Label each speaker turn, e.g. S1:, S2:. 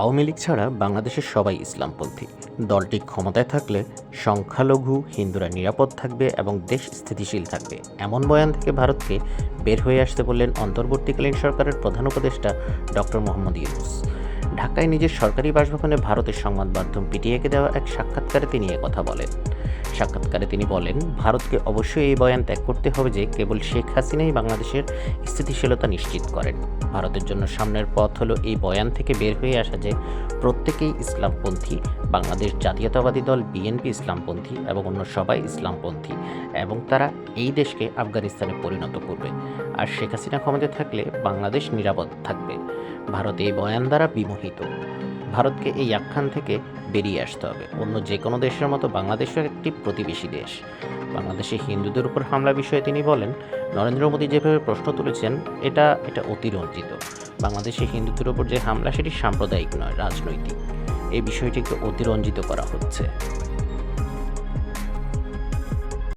S1: আওয়ামী লীগ ছাড়া বাংলাদেশের সবাই ইসলামপন্থী। দলটি ক্ষমতায় থাকলে সংখ্যালঘু, হিন্দুরা নিরাপদ থাকবে এবং দেশ স্থিতিশীল থাকবে। এমন বয়ান থেকে ভারতকে বের হয়ে আসতে বললেন অন্তর্বর্তীকালীন সরকারের প্রধান উপদেষ্টা ডক্টর মোহাম্মদ ইউনুস। ঢাকায় নিজের সরকারি বাসভবনে ভারতের সংবাদ মাধ্যম পিটিএকে দেওয়া এক সাক্ষাৎকারে তিনি কথা বলেন। সাক্ষাৎকারে তিনি বলেন, ভারতকে অবশ্যই এই বয়ান ত্যাগ করতে হবে যে, কেবল শেখ হাসিনাই বাংলাদেশের স্থিতিশীলতা নিশ্চিত করেন। ভারতের জন্য সামনের পথ হলো এই বয়ান থেকে বের হয়ে আসা যে প্রত্যেকেই ইসলামপন্থী, বাংলাদেশ জাতীয়তাবাদী দল, বিএনপি ইসলামপন্থী এবং অন্য সবাই ইসলামপন্থী এবং তারা এই দেশকে আফগানিস্তানে পরিণত করবে। আর শেখ হাসিনা ক্ষমতায় থাকলে বাংলাদেশ নিরাপদ থাকবে। ভারত এই বয়ান দ্বারা বিমোহিত। ভারতকে এই আখ্যান থেকে বেরিয়ে আসতে হবে। অন্য যে কোনো দেশের মতো বাংলাদেশও একটি প্রতিবেশী দেশ। বাংলাদেশে হিন্দুদের উপর হামলা বিষয়ে তিনি বলেন, নরেন্দ্র মোদী যেভাবে প্রশ্ন তুলেছেন, এটা এটা অতিরঞ্জিত বাংলাদেশে হিন্দুদের উপর যে হামলা, সেটি সাম্প্রদায়িক নয়, রাজনৈতিক। এই বিষয়টিকে অতিরঞ্জিত করা হচ্ছে।